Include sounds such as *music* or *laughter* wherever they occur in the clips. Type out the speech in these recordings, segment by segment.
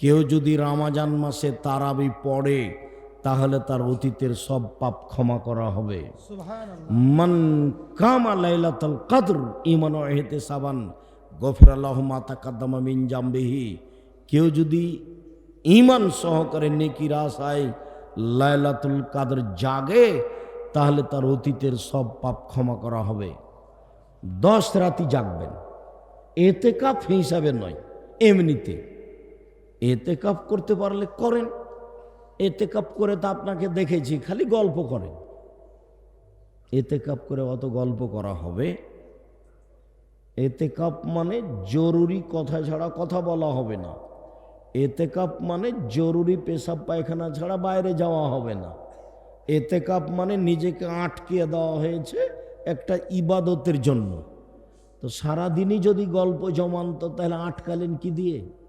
কেউ যদি রামাজান মাসে তারাবি পড়ে তাহলে তার অতীতের সব পাপ ক্ষমা করা হবে। মান কামা লাইলাতুল কদর ইমান ও ইহতিসাবান গফির আল্লাহ মা তাকাদ্দামা মিন জামবিহি। কেউ যদি ইমান সহকারে নেকির আশায় লাইলাতুল কাদর জাগে তাহলে তার অতীতের সব পাপ ক্ষমা করা হবে। দশ রাতি জাগবেন। এতে কাপ হিসাবে নয় এমনিতে। এতে কাপ করতে পারলে করেন এতে কাপ করে তো আপনাকে দেখেছি, খালি গল্প করেন। এতে কাপ করে অত গল্প করা হবে? এতে কাপ মানে জরুরি কথা ছাড়া কথা বলা হবে না। এতে কাপ মানে জরুরি পেশাব পায়খানা ছাড়া বাইরে যাওয়া হবে না। এতে কাপ মানে নিজেকে আটকে দেওয়া হয়েছে একটা ইবাদতের জন্য। তো সারাদিনই যদি গল্প জমান্ত, তাহলে আটকালেন কি দিয়ে?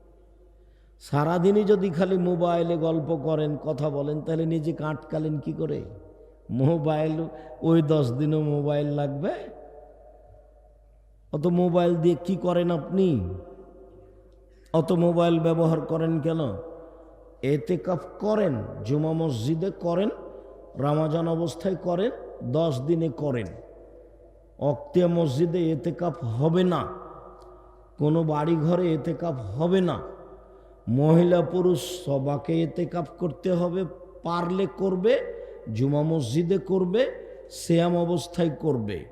সারাদিনই যদি খালি মোবাইলে গল্প করেন, কথা বলেন, তাহলে নিজেকে আটকালেন কি করে? মোবাইল, ওই দশ দিনও মোবাইল লাগবে? অত মোবাইল দিয়ে কি করেন আপনি? অত মোবাইল ব্যবহার করেন কেন? এতে কাপ করেন, জুমা মসজিদে করেন, রামাজান অবস্থায় করেন, দশ দিনে করেন। অক্তিয়া মসজিদে এতে কাপ হবে না। কোনো বাড়ি ঘরে এতে কাপ হবে না। মহিলা পুরুষ সবাকে এতে কাপ করতে হবে, পারলে করবে, জুমা মসজিদে করবে শ্যাম অবস্থায় করবে।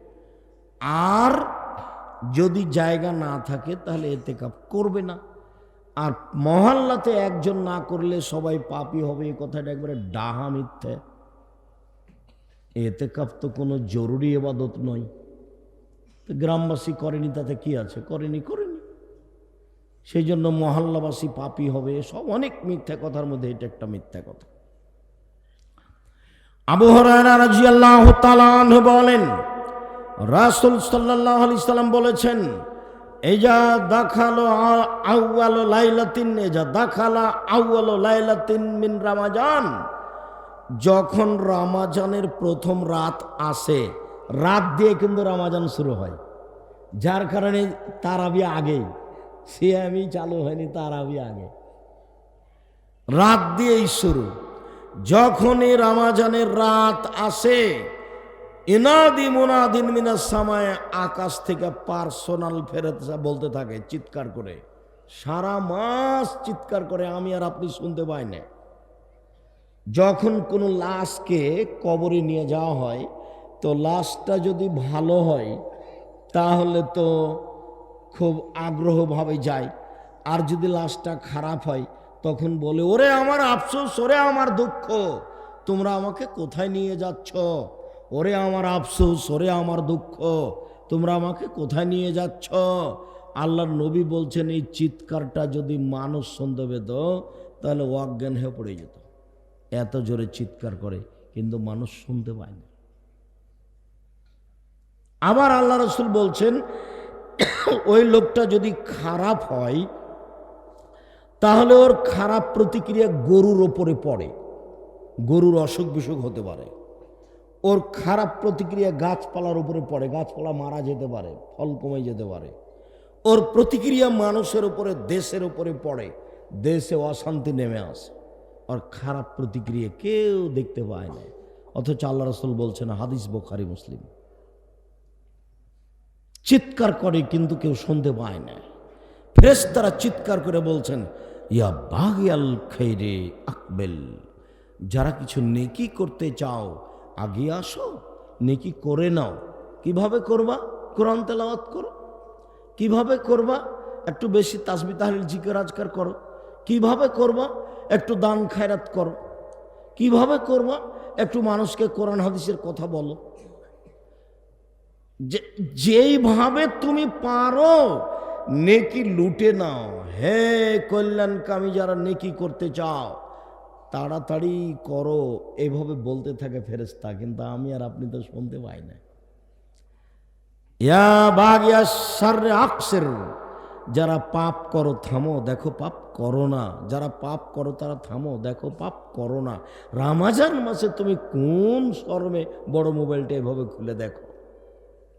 আর যদি জায়গা না থাকে তাহলে এতে কাপ করবে না। আর মহল্লাতে একজন না করলে সবাই পাপি হবে, এই কথাটা একবারে ডাহা মিথ্যে। এতে কাপ তো কোনো জরুরি এবাদত নয়। গ্রামবাসী করেনি তাতে কি আছে? করেনি করেনি। সেই জন্য মহল্লাবাসী পাপি হবে, সব অনেক মিথ্যা কথার মধ্যে এটা একটা মিথ্যা কথা। আবু রাজিয়াল্লাহ তালান বলেন, রাসুল সাল্লাহ আলি সাল্লাম বলেছেন যা দাখালো আউয়ালো লাইলাতিন এ যা দাখালা আউয়ালো লাইলাতিন মিন রামাজান। যখন রামাজানের প্রথম রাত আসে, রাত দিয়ে কিন্তু রামাজান শুরু হয়। যার কারণে তারাবি আগেই সিয়ামি চালু হয়নি তারাবি আগে। রাত দিয়েই শুরু। যখনই রামাজানের রাত আসে, ইনাদি মুনাদিন মিনার সময় আকাশ থেকে পার্সোনাল ফেরত বলতে থাকে, চিৎকার করে। সারা মাস চিৎকার করে, আমি আর আপনি শুনতে পাই না। যখন কোনো লাশকে কবরে নিয়ে যাওয়া হয়, তো লাশটা যদি ভালো হয়, তাহলে তো খুব আগ্রহভাবে যায়। আর যদি লাশটা খারাপ হয়, তখন বলে, ওরে আমার আফসোস, ওরে আমার দুঃখ, তোমরা আমাকে কোথায় নিয়ে যাচ্ছ? ওরে আমার আফসোস, ওরে আমার দুঃখ, তোমরা আমাকে কোথায় নিয়ে যাচ্ছ? আল্লাহর নবী বলছেন, এই চিৎকারটা যদি মানুষ শুনতে পেত তাহলে অজ্ঞান হয়ে পড়ে যেত। এত জোরে চিৎকার করে, কিন্তু মানুষ শুনতে পায় না। আবার আল্লাহ রসুল বলছেন *coughs* ওই লোকটা যদি খারাপ হয়, তাহলে ওর খারাপ প্রতিক্রিয়া গরুর ওপরে পড়ে। গরুর অসুখ বিসুখ হতে পারে। ওর খারাপ প্রতিক্রিয়া গাছপালার উপরে পড়ে। গাছপালা মারা যেতে পারে, ফল কমে যেতে পারে। ওর প্রতিক্রিয়া মানুষের উপরে, দেশের উপরে পড়ে। দেশে অশান্তি নেমে আসে। ওর খারাপ প্রতিক্রিয়া কেউ দেখতে পায় না। অথচ আল্লাহ রসুল বলছেন, হাদিস বোখারি, মুসলিম। চিৎকার করে, কিন্তু কেউ শুনতে পায় না। ফ্রেশ তারা চিৎকার করে বলছেন, ইয়া বাগিয়াল খৈরে আকবেল, যারা কিছু নেকি করতে চাও, আগে আসো, নেকি করে নাও। কীভাবে করবা? কোরআন তেলাওয়াত করো। কীভাবে করবা? একটু বেশি তাসবি তাহলিল, জিকের, আজকার করো। কীভাবে করবা? একটু দান খায়রাত করো। কীভাবে করবা? একটু মানুষকে কোরআন, হাদিসের কথা বলো। যেইভাবে তুমি পারো, নেকি লুটে নাও। হে কল্যাণকামী যারা নেকি করতে চাও, তাড়াতাড়ি করো। এভাবে বলতে থাকে ফেরেস্তা কিন্তু আমি আর আপনি তো শুনতে পাই না। ইয়া বাগিয়া সারে আকসের, যারা পাপ করো, থামো, দেখো পাপ করো না। যারা পাপ করো, তারা থামো, দেখো পাপ করো না। রামাজান মাসে তুমি কোন শরমে বড় মোবাইলটা এভাবে খুলে দেখো?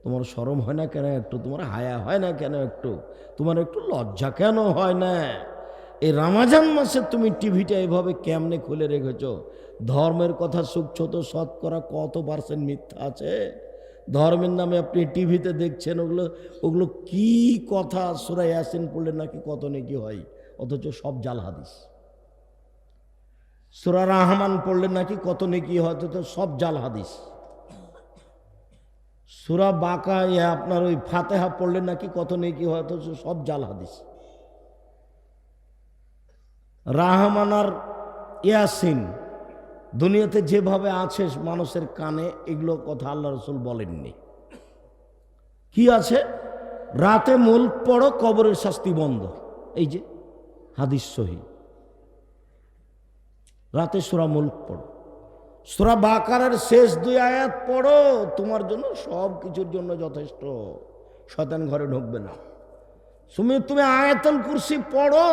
তোমার সরম হয় না কেন? একটু তোমার হায়া হয় না কেন একটু? তোমার একটু লজ্জা কেন হয় না? এই রামাজান মাসে তুমি টিভিটা এভাবে কেমনে খুলে রেখেছো? ধর্মের কথা শুকছো তো শতকরা কত পার্সেন্ট মিথ্যা আছে? ধর্মের নামে আপনি টিভিতে দেখছেন, ওগুলো ওগুলো কি কথা? সুরাই ইয়াসিন পড়লে নাকি কত নাকি হয়? অথচ সব জাল হাদিস। সুরা রহমান পড়লে নাকি কত নাকি হয়? অথচ সব জাল হাদিস। সুরা বাঁকা ইয়ে আপনার ওই ফাতেহা পড়লে নাকি কত নেকি হয়, অথচ সব জাল হাদিস। রাহমানার ইয়াসিন, দুনিয়াতে যেভাবে আছে মানুষের কানে, এগুলো কথা আল্লাহ রসুল বলেননি। কি আছে? রাতে মুল্ক পড়ো, কবরের শাস্তি বন্ধ। এই যে, হাদিস সহি। রাতে সুরা মুল্ক পড়ো। সুরা বাকারের শেষ দুই আয়াত পড়ো, তোমার জন্য সব কিছুর জন্য যথেষ্ট। শতান ঘরে ঢুকবে না। তুমি তুমি আয়াতল কুরসি পড়ো,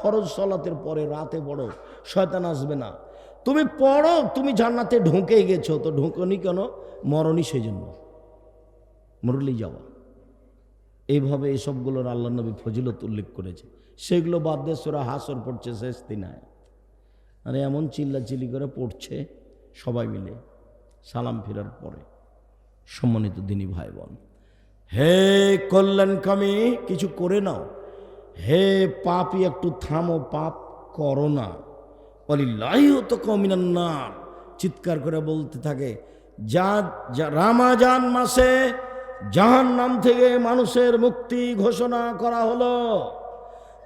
ফরজ সলাতের পরে রাতে পড়ো, শয়তান আসবে না। তুমি পড়ো, তুমি জান্নাতে ঢুকে গেছো, তো ঢুকনি কেন? মরণই সেই জন্য মরলি যাওয়া। এইভাবে এসবগুলোর আল্লাহ নবী ফজিলত উল্লেখ করেছে। সেগুলো বাদ দিয়ে সোরা হাসর পড়ছে শেষ দিন দিনায় আরে এমন চিল্লাচিল্লি করে পড়ছে। সবাই মিলে সালাম ফেরার পরে সম্মানিত দিনী ভাই বোন হে কল্যাণকামী কিছু করে নাও। হে পাপই একটু থামো, পাপ করো না। অলিল্লাহিও তো কমিনান্নার চিৎকার করে বলতে থাকে, যা- রামাজান মাসে জাহান নাম থেকে মানুষের মুক্তি ঘোষণা করা হলো।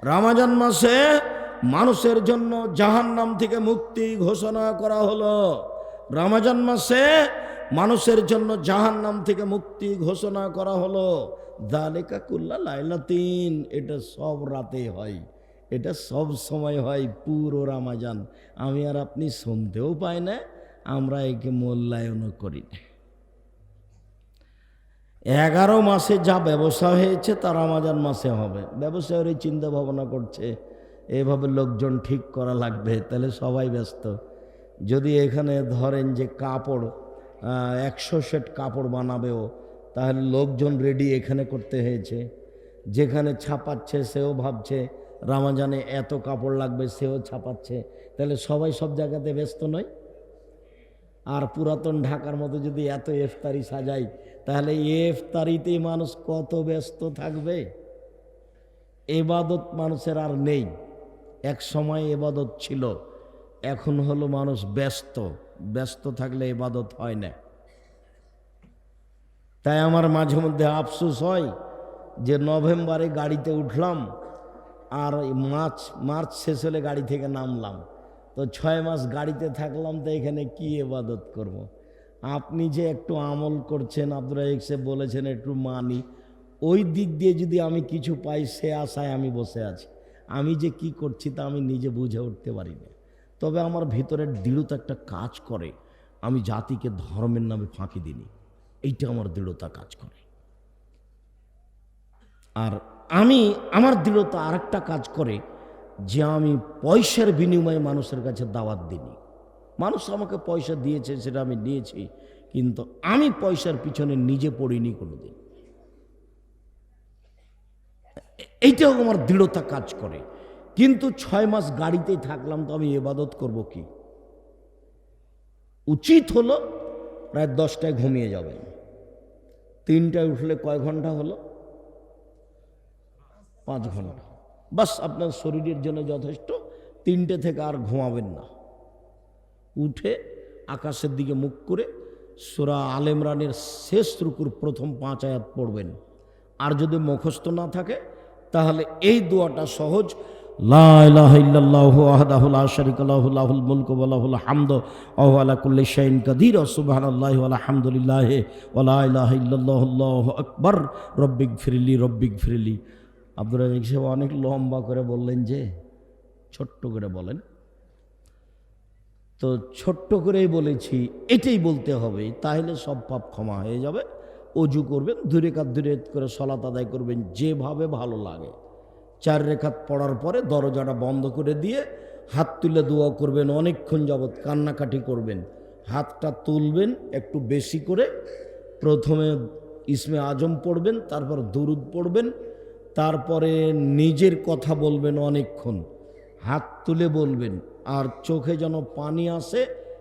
রামাজান মাসে মানুষের জন্য জাহান নাম থেকে মুক্তি ঘোষণা করা হলো। রামাজান মাসে মানুষের জন্য জাহান নাম থেকে মুক্তি ঘোষণা করা হলো। দালেকা কুল্লা লাইলাতিন। এটা সব রাতে হয়। এটা সব সময় হয় পুরো রামাজান। আমি আর আপনি শুনতেও পাই না, আমরা একে মূল্যায়নও করি না। এগারো মাসে যা ব্যবসা হয়েছে তা রামাজান মাসে হবে। ব্যবসায়ের চিন্তা ভাবনা করছে, এভাবে লোকজন ঠিক করা লাগবে, তাহলে সবাই ব্যস্ত। যদি এখানে ধরেন যে কাপড় একশো সেট কাপড় বানাবেও, তাহলে লোকজন রেডি এখানে করতে হয়েছে। যেখানে ছাপাচ্ছে, সেও ভাবছে, রামাজানে এত কাপড় লাগবে, সেও ছাপাচ্ছে। তাহলে সবাই সব জায়গাতে ব্যস্ত নয়? আর পুরাতন ঢাকার মতো যদি এত ইফতারি সাজাই, তাহলে ইফতারিতেই মানুষ কত ব্যস্ত থাকবে? এবাদত মানুষের আর নেই। এক সময় এবাদত ছিল। এখন হলো মানুষ ব্যস্ত ব্যস্ত থাকলে ইবাদত হয় না। তাই আমার মাঝে মধ্যে আফসোস হয় যে নভেম্বরে গাড়িতে উঠলাম আর মার্চ মার্চ শেষ হলে গাড়ি থেকে নামলাম। তো ছয় মাস গাড়িতে থাকলাম তো এখানে কি এবাদত করব। আপনি যে একটু আমল করছেন আপনারা এসে বলেছেন একটু মানি। ওই দিক দিয়ে যদি আমি কিছু পাই, সে আশায় আমি বসে আছি। আমি যে কি করছি তা আমি নিজে বুঝে উঠতে পারি না তবে আমার ভিতরের দৃঢ়তা একটা কাজ করে। আমি জাতিকে ধর্মের নামে ফাঁকি দিইনি। এইটা আমার দৃঢ়তা কাজ করে। আর আমি, আমার দৃঢ়তা আরেকটা কাজ করে যে আমি পয়সার বিনিময়ে মানুষের কাছে দাওয়াত দিইনি। মানুষ আমাকে পয়সা দিয়েছে, সেটা আমি নিয়েছি, কিন্তু আমি পয়সার পিছনে নিজে পড়িনি কোনোদিন। এইটাও আমার দৃঢ়তা কাজ করে। কিন্তু ছয় মাস গাড়িতেই থাকলাম, তো আমি এবাদত করব কি? উচিত হলো প্রায় দশটায় ঘুমিয়ে যাবেন। তিনটায় উঠলে কয় ঘণ্টা হলো? পাঁচ ঘণ্টা। বাস আপনার শরীরের জন্য যথেষ্ট, তিনটে থেকে আর ঘুমাবেন না। উঠে আকাশের দিকে মুখ করে সুরা আলেমরানের শেষ রুকুর প্রথম পাঁচ আয়াত পড়বেন। আর যদি মুখস্থ না থাকে, তাহলে এই দোয়াটা সহজ। রব্বিক ফিরলি রব্বিক ফিরলি অনেক লম্বা করে বললেন যে, ছোট্ট করে বলেন। তো ছোট্ট করেই বলেছি, এটাই বলতে হবে, তাহলে সব পাপ ক্ষমা হয়ে যাবে, অজু করবেন দুই রেখাত দুই রেখাত করে সলাত আদায় করবেন, যেভাবে ভালো লাগে। চার রেখাত পড়ার পরে দরজাটা বন্ধ করে দিয়ে হাত তুলে দোয়া করবেন, অনেকক্ষণ যাবৎ কান্নাকাটি করবেন। হাতটা তুলবেন একটু বেশি করে, প্রথমে ইসমে আজম পড়বেন, তারপর দুরুদ পড়বেন, তারপরে নিজের কথা বলবেন অনেকক্ষণ। হাত তুলে বলবেন, আর চোখে যেন পানি আসে,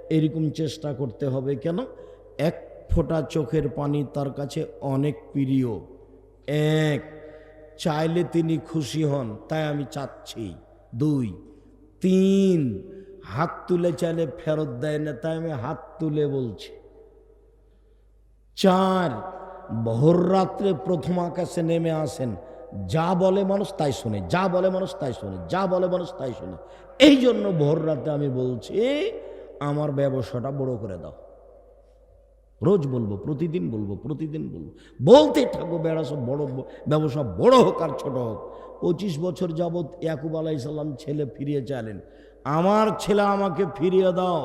এরকম চেষ্টা করতে হবে কেন? এক ফোঁটা চোখের পানি তার কাছে অনেক প্রিয়। এক চাইলে তিনি খুশি হন, তাই আমি চাচ্ছি। দুই, তিন, হাত তুলে চাইলে ফেরত দেয় না, তাই আমি হাত তুলে বলছি। চার, ভোর রাত্রে প্রথম আকাশে নেমে আসেন। যা বলে মানুষ তাই শোনে, যা বলে মানুষ তাই শোনে, যা বলে মানুষ তাই শোনে। এই জন্য ভোর রাতে আমি বলছি, আমার ব্যবসাটা বড় করে দাও। রোজ বলব, প্রতিদিন বলব প্রতিদিন বলব। বলতে থাকব সব বড় ব্যবসা বড় হোক আর ছোট হোক। পঁচিশ বছর যাবৎ ইয়াকুব আলাইসাল্লাম ছেলে ফিরিয়ে চাইলেন। আমার ছেলে আমাকে ফিরিয়ে দাও।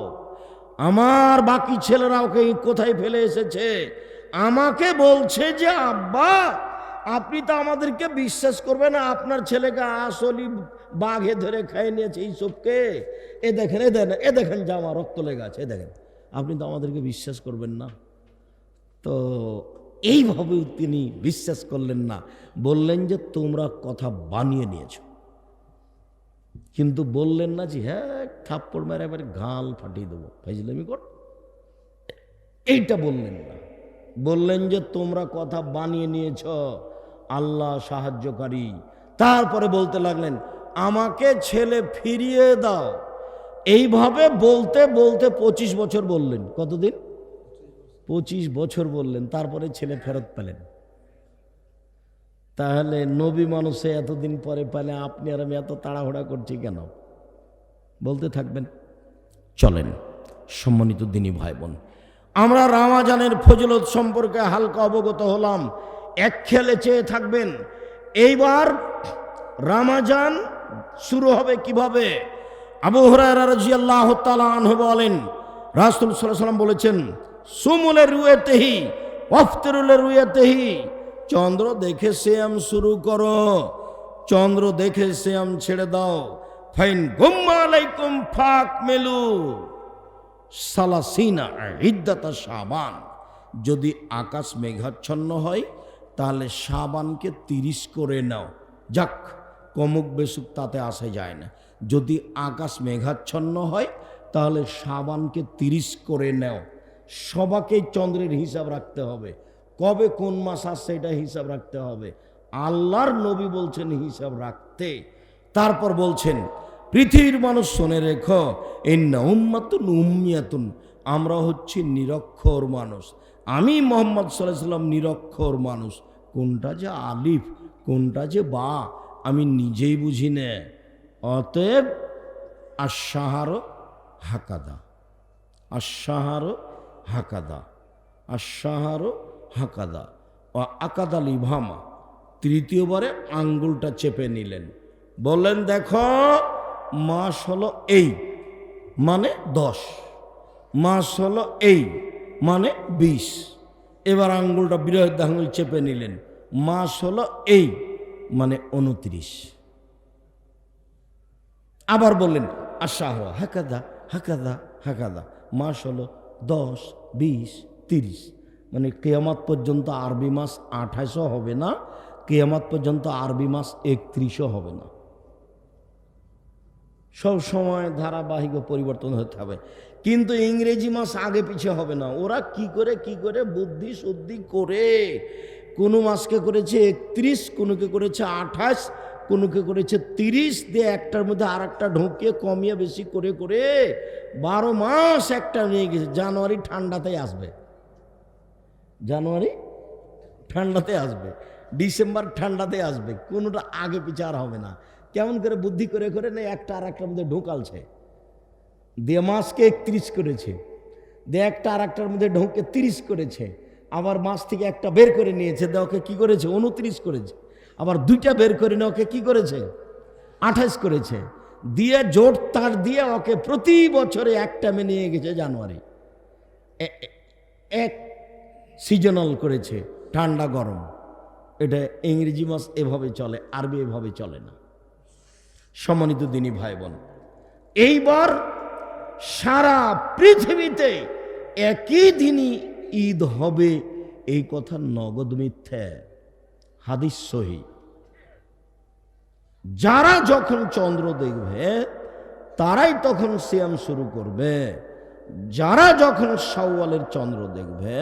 আমার বাকি ছেলেরা ওকে কোথায় ফেলে এসেছে? আমাকে বলছে যে, আব্বা, আপনি তো আমাদেরকে বিশ্বাস করবেন না, আপনার ছেলেকে আসলি বাঘে ধরে খাই নিয়েছে এইসবকে এ দেখেন এ দেখেন এ দেখেন জামা রক্ত লেগে আছে, এ দেখেন। আপনি তো আমাদেরকে বিশ্বাস করবেন না। তো এইভাবেও তিনি বিশ্বাস করলেন না। বললেন যে, তোমরা কথা বানিয়ে নিয়েছো। কিন্তু বললেন না যে হ্যাঁ থাপ্পড় মেরে এবার গাল ফাটিয়ে দেবো, ফাইজলামি কর। এইটা বললেন না। বললেন যে, তোমরা কথা বানিয়ে নিয়েছ, আল্লাহ সাহায্যকারী। তারপরে বলতে লাগলেন, আমাকে ছেলে ফিরিয়ে দাও। এইভাবে বলতে বলতে পঁচিশ বছর বললেন। কতদিন? পঁচিশ বছর বললেন, তারপরে ছেলে ফেরত পেলেন। তাহলে নবী মানুষে এতদিন পরে পেলে, আপনি আর আমি এত তাড়াহুড়া করছি কেন? বলতে থাকবেন। চলেন, সম্মানিত দিনী ভাই বোন আমরা রামাজানের ফজলত সম্পর্কে হালকা অবগত হলাম। এক খেলে চেয়ে থাকবেন, এইবার রামাজান শুরু হবে কীভাবে? আবু হরাজিয়াল্লাহ তালাহ বলেন, রাসুল সাল্লাম বলেছেন সুমুলে রুয়েতেহি, অফতরুলে রুয়েতেহি। চন্দ্র দেখে শ্যাম শুরু করো। চন্দ্র দেখে শ্যাম ছেড়ে দাও। ফাইন গুম্মা আলাইকুম ফাক মেলু। সালাসিনা ইদ্দাতা সাবান যদি আকাশ মেঘাচ্ছন্ন হয়, তাহলে সাবানকে তিরিশ করে নাও। যাক, কমুক বেসুক, তাতে আসে যায় না। যদি আকাশ মেঘাচ্ছন্ন হয়, তাহলে সাবানকে তিরিশ করে নাও। সবাকেই চন্দ্রের হিসাব রাখতে হবে। কবে কোন মাস আসছে এটা হিসাব রাখতে হবে। আল্লাহর নবী বলছেন হিসাব রাখতে। তারপর বলছেন, পৃথিবীর মানুষ শোনে রেখ এন্না উম্মাতুন উম্মিয়াতুন আমরা হচ্ছি নিরক্ষর মানুষ। আমি মোহাম্মদ সাল্লাহ সাল্লাম নিরক্ষর মানুষ। কোনটা যে আলিফ, কোনটা যে বা, আমি নিজেই বুঝি নে। অতএব আশাহার হাকাদা। আশাহার হাকাদা আর আশাহার হাকাদা, ও আকাদা লিভামা। তৃতীয়বারে আঙ্গুলটা চেপে নিলেন। বললেন, দেখো, মাস হলো এই মানে দশ। মাস হলো এই মানে বিশ। এবার আঙ্গুলটা বৃহৎ আঙ্গুল চেপে নিলেন। মাস হলো এই মানে উনত্রিশ। আবার বললেন আশাহ হাকাদা হাকাদা হাকাদা, মাস হলো দশ, বিশ, তিরিশ। মানে কেয়ামাত পর্যন্ত আরবি মাস আঠাশও হবে না, কেয়ামাত পর্যন্ত আরবি মাস একত্রিশও হবে না। সব সময় ধারাবাহিক পরিবর্তন হতে হবে। কিন্তু ইংরেজি মাস আগে পিছিয়ে হবে না। ওরা কি করে কি করে? বুদ্ধি, শুদ্ধি করে। কোনো মাসকে করেছে একত্রিশ, কোনোকে করেছে আঠাশ কোনোকে করেছে? তিরিশ দিয়ে একটার মধ্যে আর একটা ঢুকিয়ে কমিয়ে বেশি করে করে বারো মাস একটা নিয়ে গেছে। জানুয়ারি ঠান্ডাতে আসবে। জানুয়ারি ঠান্ডাতে আসবে। ডিসেম্বর ঠান্ডাতে আসবে। কোনোটা আগে পিছে আর হবে না। কেমন করে বুদ্ধি করে করে না একটা আর একটার মধ্যে ঢোকালছে? দিয়ে মাসকে একত্রিশ করেছে। দিয়ে একটা আর একটার মধ্যে ঢোকে তিরিশ করেছে। আবার মাস থেকে একটা বের করে নিয়েছে। দিয়ে ওকে কী করেছে? উনত্রিশ করেছে। আবার দুইটা বের করে নিয়ে ওকে কী করেছে? আঠাশ করেছে। দিয়ে জোট তার দিয়ে ওকে প্রতি বছরে একটা মে নিয়ে গেছে জানুয়ারি। এক সিজনাল করেছে, ঠান্ডা গরম। এটা ইংরেজি মাস এভাবে চলে, আরবি এভাবে চলে না। সম্মানিত দিনী ভাই বোন এইবার সারা পৃথিবীতে একই দিনই ঈদ হবে, এই কথা নগদ মিথ্যে। হাদিস সহি। যারা যখন চন্দ্র দেখবে, তারাই তখন সিয়াম শুরু করবে। যারা যখন শাওয়ালের চন্দ্র দেখবে,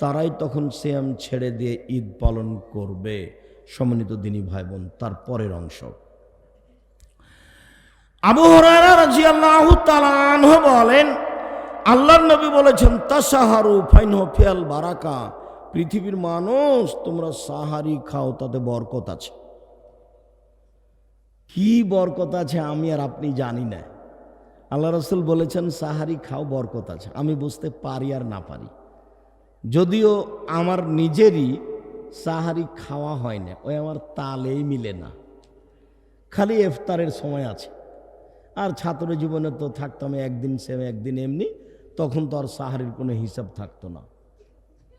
তারাই তখন সিয়াম ছেড়ে দিয়ে ঈদ পালন করবে। সম্মানিত দিনী ভাই বোন তার পরের অংশ। আবু তাআলা বলেন, আল্লাহর নবী বলেছেন, তাসাহারু ফাইন ফিয়াল বারাকা। পৃথিবীর মানুষ, তোমরা সাহারি খাও, তাতে বরকত আছে। কি বরকত আছে আমি আর আপনি জানি না। আল্লাহ রসুল বলেছেন, সাহারি খাও, বরকত আছে। আমি বুঝতে পারি আর না পারি। যদিও আমার নিজেরই সাহারি খাওয়া হয় না, ওই আমার তালেই মিলে না। খালি ইফতারের সময় আছে। আর ছাত্র জীবনে তো থাকতাম, একদিন সেম, একদিন এমনি, তখন তো আর সাহারির কোনো হিসাব থাকতো না।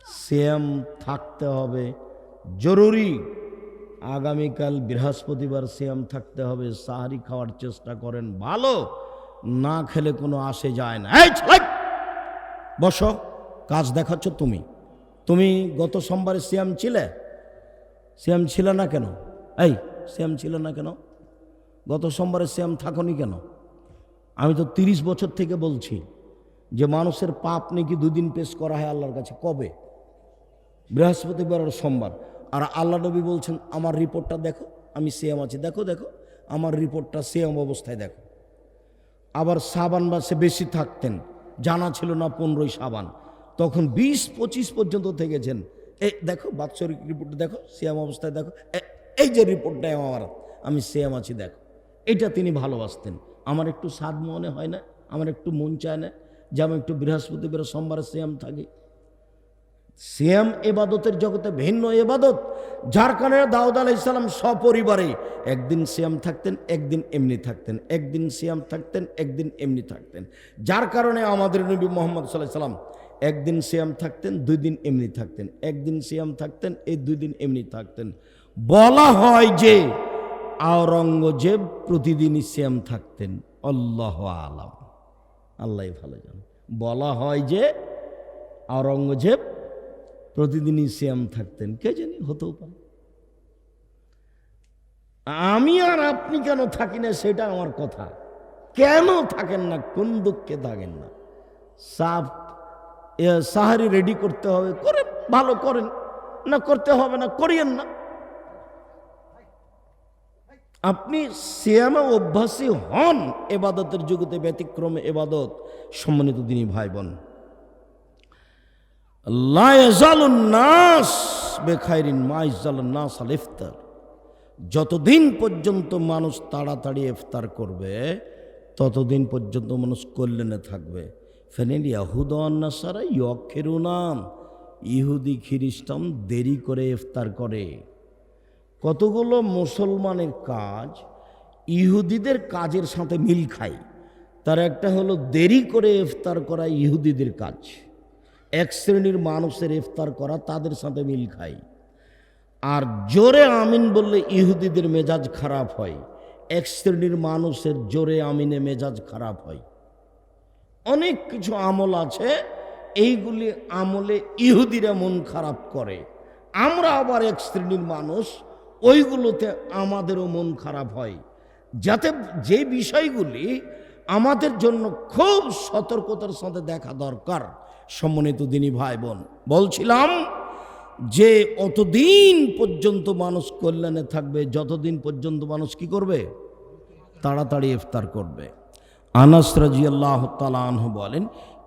সেম থাকতে হবে। জরুরি। আগামীকাল বৃহস্পতিবার সিয়াম থাকতে হবে। সাহারি খাওয়ার চেষ্টা করেন। ভালো। না খেলে কোনো আসে যায় না। এই! বসো। কাজ দেখাচ্ছ তুমি। তুমি গত সোমবারে সিয়াম ছিলে? সিয়াম ছিল না কেন? এই সিয়াম ছিল না কেন? গত সোমবারে সিয়াম থাকনি কেন? আমি তো তিরিশ বছর থেকে বলছি যে মানুষের পাপ নাকি দুদিন পেশ করা হয় আল্লাহর কাছে। কবে? বৃহস্পতিবার আর সোমবার। আর আল্লাহ নবী বলছেন, আমার রিপোর্টটা দেখো, আমি সিএম আছি। দেখো দেখো, আমার রিপোর্টটা সিএম অবস্থায় দেখো। আবার সাবান মাসে বেশি থাকতেন, জানা ছিল না পনেরোই সাবান। তখন বিশ, পঁচিশ পর্যন্ত থেকেছেন। এ, দেখো, বাৎসরিক রিপোর্ট দেখো সিএম অবস্থায় দেখো। এই যে রিপোর্টটা আমার আমি সিএম আছি, দেখো। এটা তিনি ভালোবাসতেন। আমার একটু স্বাদ মনে হয় না, আমার একটু মন চায় না যে আমি একটু বৃহস্পতিবার সোমবারে সিএম থাকি। সিয়াম এবাদতের জগতে ভিন্ন এবাদত। যার কারণে দাউদ আলাহ ইসলাম সপরিবারে একদিন সিয়াম থাকতেন, একদিন এমনি থাকতেন, একদিন সিয়াম থাকতেন, একদিন এমনি থাকতেন। যার কারণে আমাদের নবী মোহাম্মদ সাল্লাহ সাল্লাম একদিন সিয়াম থাকতেন, দুই দিন এমনি থাকতেন। একদিন সিয়াম থাকতেন, এই দুই দিন এমনি থাকতেন। বলা হয় যে আওরঙ্গজেব প্রতিদিনই সিয়াম থাকতেন। আল্লাহ আলাম। আল্লাহ ভালো জান। বলা হয় যে আওরঙ্গজেব প্রতিদিনই সিয়াম থাকতেন, কে জানি হতেও পারে। আমি আর আপনি কেন থাকি না, সেটা আমার কথা। কেন থাকেন না, কোন দুঃখে থাকেন না। সাফ সাহারি রেডি করতে হবে, করে, ভালো করেন। না, করতে হবে না, করিয়েন না। আপনি সিয়ামে অভ্যাসী হন, এবাদতের জগতে ব্যতিক্রমে এবাদত সম্মানিত দিনী ভাই বোন। নাস নাস আল যতদিন পর্যন্ত মানুষ তাড়াতাড়ি ইফতার করবে, ততদিন পর্যন্ত মানুষ কল্যাণে থাকবে। ফেনেল ইয়াহুদান্নাসারা ইয়ক্ষেরু নাম। ইহুদি খ্রিস্টান দেরি করে ইফতার করে। কতগুলো মুসলমানের কাজ ইহুদিদের কাজের সাথে মিল খায়। তার একটা হলো দেরি করে ইফতার করা ইহুদিদের কাজ। এক শ্রেণির মানুষের ইফতার করা, তাদের সাথে মিল খাই। আর জোরে আমিন বললে ইহুদিদের মেজাজ খারাপ হয়। এক শ্রেণির মানুষের জোরে আমিনে মেজাজ খারাপ হয়। অনেক কিছু আমল আছে, এইগুলি আমলে ইহুদিরা মন খারাপ করে। আমরা আবার এক শ্রেণির মানুষ, ওইগুলোতে আমাদেরও মন খারাপ হয়। যাতে যে বিষয়গুলি আমাদের জন্য খুব সতর্কতার সাথে দেখা দরকার। সম্মানিত দিনী ভাই বোন, বলছিলাম যে অতদিন পর্যন্ত মানুষ কল্যাণে থাকবে, যতদিন পর্যন্ত মানুষ কি করবে? তাড়াতাড়ি ইফতার করবে। আনাস রাজি আল্লাহ তালাহ বলেন,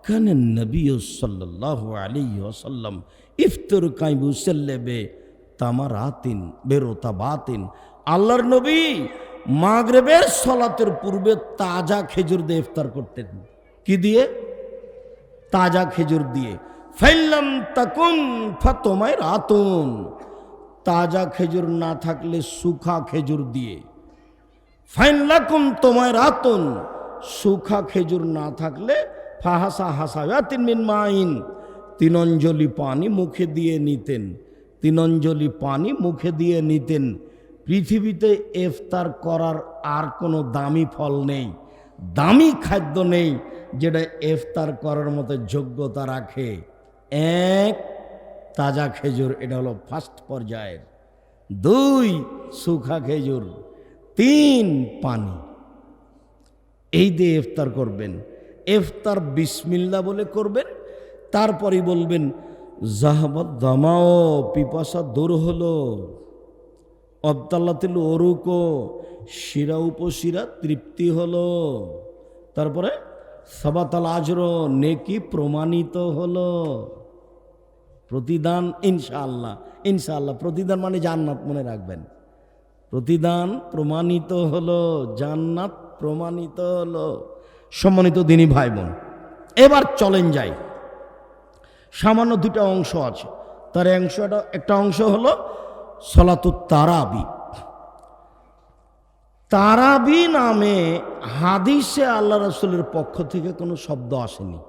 কেন নবী সাল্লাহ আলী ওসাল্লাম ইফতর কাইবু সেল্লেবে তামারাতিন বেরোতা বাতিন আল্লাহর নবী মাগরেবের সলাতের পূর্বে তাজা খেজুর দিয়ে ইফতার করতেন। কি দিয়ে? তাজা খেজুর দিয়ে। ফাইল্লাম তাকুন ফাতোমায় রাতুন। তাজা খেজুর না থাকলে সুখা খেজুর দিয়ে। ফাইন লাকুম তোমায় রাতুন। সুখা খেজুর না থাকলে ফাহাসা হাসা তিন মিন মাইন। তিন অঞ্জলি পানি মুখে দিয়ে নিতেন। তিন অঞ্জলি পানি মুখে দিয়ে নিতেন। পৃথিবীতে ইফতার করার আর কোনো দামি ফল নেই। দামি খাদ্য নেই। যেটা ইফতার করার মতো যোগ্যতা রাখে। এক, তাজা খেজুর, এটা হলো ফার্স্ট পর্যায়ের। দুই, সুখা খেজুর। তিন, পানি। এই দিয়ে ইফতার করবেন। ইফতার বিসমিল্লা বলে করবেন। তারপরে বলবেন জাহাবাদ দামাও, পিপাসা দূর হলো। অবতাল্লাতিল অরুকো শিরা উপশিরা তৃপ্তি হলো। তারপরে সবাতাল আজর নেকি প্রমাণিত হলো। প্রতিদান ইনশাআল্লাহ ইনশাআল্লাহ, প্রতিদান মানে জান্নাত মনে রাখবেন। প্রতিদান প্রমাণিত হলো, জান্নাত প্রমাণিত হলো। সম্মানিত দিনী ভাই বোন এবার চলেন যাই। সামান্য দুটা অংশ আছে। তার অংশটা, একটা অংশ হলো সলাতু তারাবি। তারাবি নামে হাদিসে আল্লাহ রসুলের পক্ষ থেকে কোনো শব্দ আসেনি।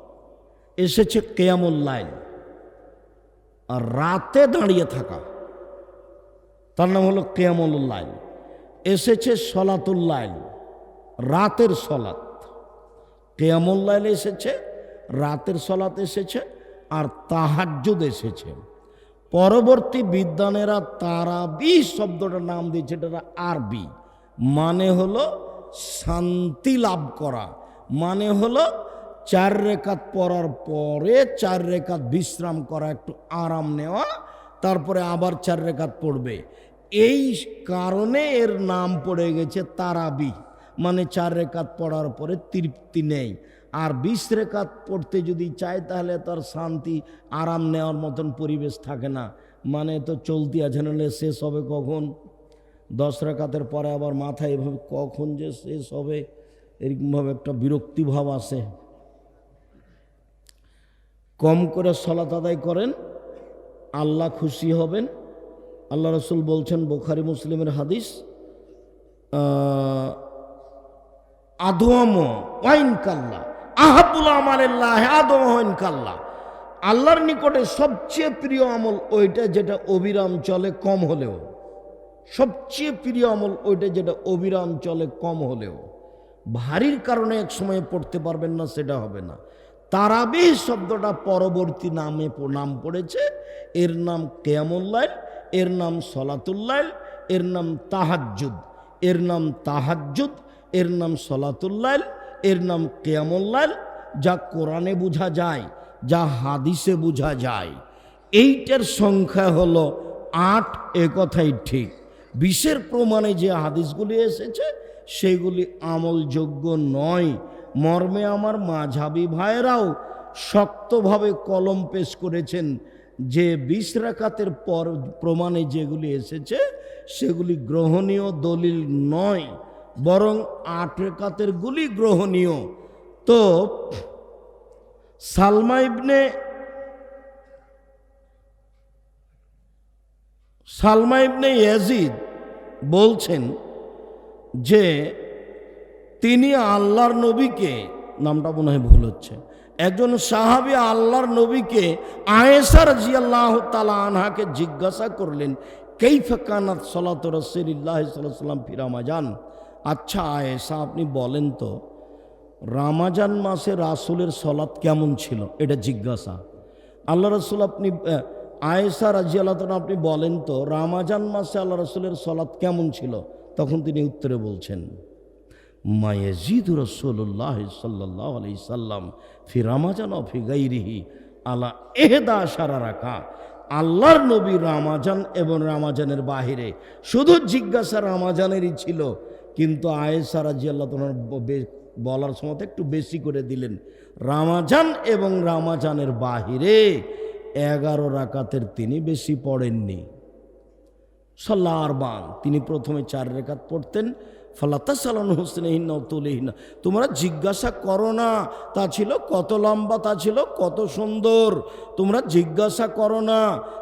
এসেছে কেয়ামুল্লাইল আর রাতে দাঁড়িয়ে থাকা। তার নাম হলো কেয়ামুল্লাইল এসেছে সলাতুল্লাইল রাতের সলাত কেয়ামুল্লাইল এসেছে, রাতের সলাত এসেছে, আর তাহাজ্জুদ এসেছে। পরবর্তী বিদ্বানেরা তারাবি শব্দটার নাম দিয়েছে এটা আরবি। মানে হলো শান্তি লাভ করা। মানে হলো চার রেখাত পড়ার পরে চার রেখাত বিশ্রাম করা, একটু আরাম নেওয়া, তারপরে আবার চার রেখাত পড়বে। এই কারণে এর নাম পড়ে গেছে তারাবি। মানে চার রেখাত পড়ার পরে তৃপ্তি নেই। আর বিশ রেখাত পড়তে যদি চায়, তাহলে তার শান্তি, আরাম নেওয়ার মতন পরিবেশ থাকে না। মানে তো চলতি আছে নাহলে শেষ হবে কখন? দশ রেখাতের পরে আবার মাথায় এভাবে কখন যে শেষ হবে, এরকমভাবে একটা বিরক্তিভাব আসে। কম করে সলাত আদায় করেন, আল্লাহ খুশি হবেন। আল্লাহ রসুল বলছেন, বোখারি মুসলিমের হাদিস আল্লাহর নিকটে সবচেয়ে প্রিয় আমল ওইটা যেটা অবিরাম চলে, কম হলেও। সবচেয়ে প্রিয় আমল ওইটা যেটা অবিরাম চলে কম হলেও, ভারীর কারণে এক সময় পড়তে পারবেন না, সেটা হবে না। তারাবিহ শব্দটা পরবর্তী নামে নাম পড়েছে। এর নাম কেয়ামুল্লাইল এর নাম সলাতুল্লাইল এর নাম তাহাজ্জুদ। এর নাম তাহাজ্জুদ, এর নাম সলাতুল্লাইল এর নাম কেয়ামুল্লাইল যা কোরআনে বোঝা যায়, যা হাদিসে বোঝা যায়। এইটার সংখ্যা হলো আট এ কথাই ঠিক। বিশের প্রমাণে যে হাদিসগুলি এসেছে সেগুলি আমলযোগ্য নয়। মর্মে আমার মাঝাবি ভাইয়েরাও শক্তভাবে কলম পেশ করেছেন যে বিশ রাকাতের পর প্রমাণে যেগুলি এসেছে, সেগুলি গ্রহণীয় দলিল নয়, বরং আট রেখাতের গুলি গ্রহণীয়। তো Salma ibn Salma ibn Yazid বলছেন যে তিনি আল্লাহর নবীকে, নামটা মনে হয় ভুল হচ্ছে, একজন সাহাবি আল্লাহর নবীকে আয়েসার জিয়াল্লাহ তালা আনহাকে জিজ্ঞাসা করলেন কেই ফেকানাত সলাত রসিল্লাহ সাল্লাম ফিরামাজান আচ্ছা আয়েসা আপনি বলেন তো, রামাজান মাসে রাসুলের সলাৎ কেমন ছিল? এটা জিজ্ঞাসা। আল্লাহ রসুল, আপনি আয়েশা রাজি আল্লাহ আপনি বলেন তো, রামাজান মাসে আল্লাহ রসুলের সলাৎ কেমন ছিল? তখন তিনি উত্তরে বলছেন মায়েজিদ রসুল্লাহ সাল্লাহ আলি সাল্লাম ফি রামাজান ও ফি গাইরিহি আলা এহদা সারা রাখা আল্লাহর নবী রামাজান এবং রামাজানের বাহিরে শুধু জিজ্ঞাসা রামাজানেরই ছিল, কিন্তু আয়েশা রাজি আল্লাহ তোমার বলার সময় একটু বেশি করে দিলেন, রামাজান এবং রামাজানের বাহিরে এগারো রাকাতের তিনি বেশি পড়েননি। সাল্লাহ আরবান তিনি প্রথমে চার রেখাত পড়তেন। ফালাতা সালান হোসেনহীন তুলেহীন তোমরা জিজ্ঞাসা করো না, তা ছিল কত লম্বা, তা ছিল কত সুন্দর। তোমরা জিজ্ঞাসা করো না,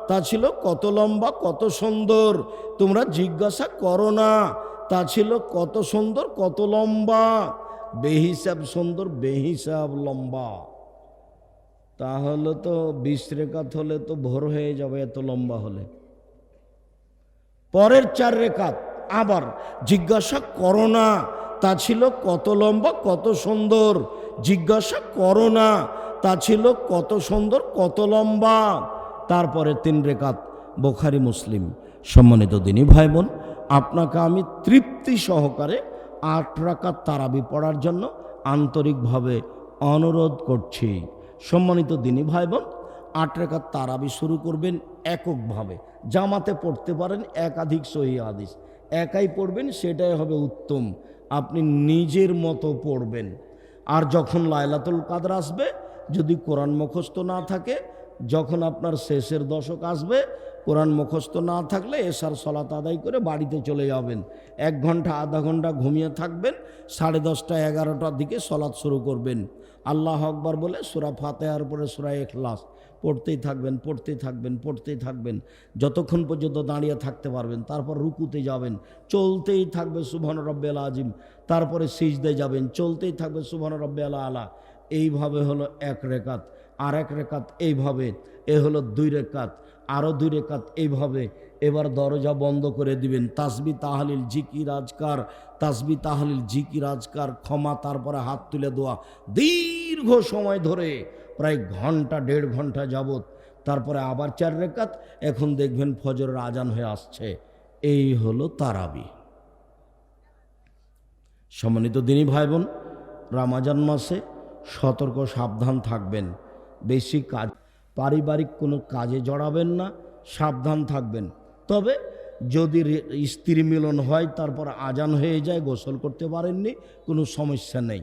তা ছিল কত লম্বা, কত সুন্দর। তোমরা জিজ্ঞাসা করো না, তা ছিল কত সুন্দর, কত লম্বা। বেহিসাব সুন্দর, বেহিসাব লম্বা। তাহলে তো বিশ রেখাত হলে তো ভোর হয়ে যাবে এত লম্বা হলে। পরের চার রেখাত আবার জিজ্ঞাসা করো না, তা ছিল কত লম্বা, কত সুন্দর। জিজ্ঞাসা করো না, তা ছিল কত সুন্দর, কত লম্বা। তারপরে তিন রেখাত বোখারি মুসলিম। সম্মানিত দিনী ভাই বোন আপনাকে আমি তৃপ্তি সহকারে আট রাকাত তারাবি পড়ার জন্য আন্তরিকভাবে অনুরোধ করছি। সম্মানিত দিনী ভাই বোন আট রেখার তারাবি শুরু করবেন এককভাবে। জামাতে পড়তে পারেন একাধিক সহি হাদিস। একাই পড়বেন, সেটাই হবে উত্তম। আপনি নিজের মতো পড়বেন। আর যখন লায়লাতুল কাদর আসবে, যদি কোরআন মুখস্থ না থাকে, যখন আপনার শেষের দশক আসবে কোরআন মুখস্থ না থাকলে এসার সলাত আদায় করে বাড়িতে চলে যাবেন। এক ঘণ্টা, আধা ঘণ্টা ঘুমিয়ে থাকবেন, সাড়ে দশটা, এগারোটার দিকে সলাৎ শুরু করবেন। আল্লাহ আকবার বলে সুরা ফাতেহার পরে সুরা এখলাস পড়তেই থাকবেন পড়তেই থাকবেন পড়তেই থাকবেন। যতক্ষণ পর্যন্ত দাঁড়িয়ে থাকতে পারবেন, তারপর রুকুতে যাবেন। চলতেই থাকবে সুবহান রব্বেল আজিম তারপরে সিজদে যাবেন, চলতেই থাকবে সুবহান রব্বেল আলা। এইভাবে হলো এক রেকাত আর এক রেকাত এইভাবে, এ হলো দুই রেকাত আরও দুই রেকাত এইভাবে এবার দরজা বন্ধ করে দিবেন। তাসবি তাহালিল জিকি রাজকার তাসবি তাহালিল জিকি রাজকার ক্ষমা, তারপরে হাত তুলে দেওয়া দীর্ঘ সময় ধরে, প্রায় ঘণ্টা, দেড় ঘণ্টা যাবত তারপরে আবার চার রেকাত এখন দেখবেন ফজরের আজান হয়ে আসছে। এই হলো তারাবি। সম্মানিত দিনী ভাই বোন রামাজান মাসে সতর্ক সাবধান থাকবেন। বেশি কাজ পারিবারিক কোনো কাজে জড়াবেন না, সাবধান থাকবেন। তবে যদি স্ত্রী মিলন হয়, তারপর আজান হয়ে যায়, গোসল করতে পারেননি, কোনো সমস্যা নেই।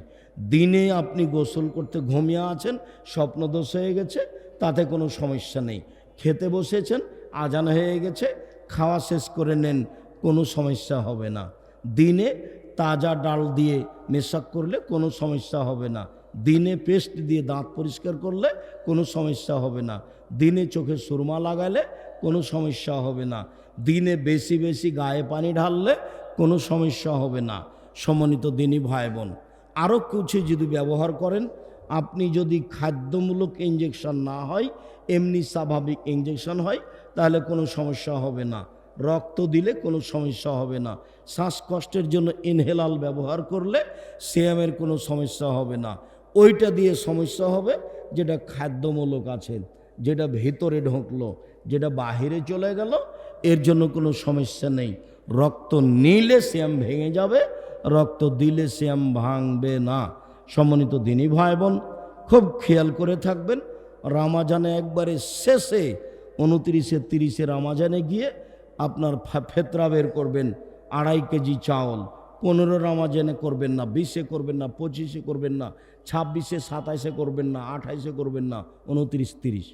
দিনে আপনি গোসল করতে ঘুমিয়ে আছেন, স্বপ্নদোষ হয়ে গেছে, তাতে কোনো সমস্যা নেই। খেতে বসেছেন, আজান হয়ে গেছে, খাওয়া শেষ করে নেন, কোনো সমস্যা হবে না। দিনে তাজা ডাল দিয়ে মেশাক করলে কোনো সমস্যা হবে না। দিনে পেস্ট দিয়ে দাঁত পরিষ্কার করলে কোনো সমস্যা হবে না। দিনে চোখে সুরমা লাগালে কোনো সমস্যা হবে না। দিনে বেশি বেশি গায়ে পানি ঢাললে কোনো সমস্যা হবে না। সমন্বিত দিনই ভাই বোন আরও কিছু যদি ব্যবহার করেন, আপনি যদি খাদ্যমূলক ইঞ্জেকশন না হয়, এমনি স্বাভাবিক ইঞ্জেকশন হয়, তাহলে কোনো সমস্যা হবে না। রক্ত দিলে কোনো সমস্যা হবে না। শ্বাসকষ্টের জন্য ইনহেলাল ব্যবহার করলে সিএমের কোনো সমস্যা হবে না। ওইটা দিয়ে সমস্যা হবে, যেটা খাদ্যমূলক আছে, যেটা ভেতরে ঢুকলো, যেটা বাহিরে চলে গেল, এর জন্য কোনো সমস্যা নেই। রক্ত নিলে শ্যাম ভেঙে যাবে, রক্ত দিলে শ্যাম ভাঙবে না। সম্মানিত দিনী ভাই বোন খুব খেয়াল করে থাকবেন, রামাজানে একবারে শেষে, উনত্রিশে, তিরিশে রামাজানে গিয়ে আপনার ফেতরা বের করবেন, আড়াই কেজি চাউল। পনেরো রামাজানে করবেন না, বিশে করবেন না, পঁচিশে করবেন না ছাব্বিশে সাতাইশে করবেন না আঠাইশে করবেন না উনত্রিশ তিরিশ।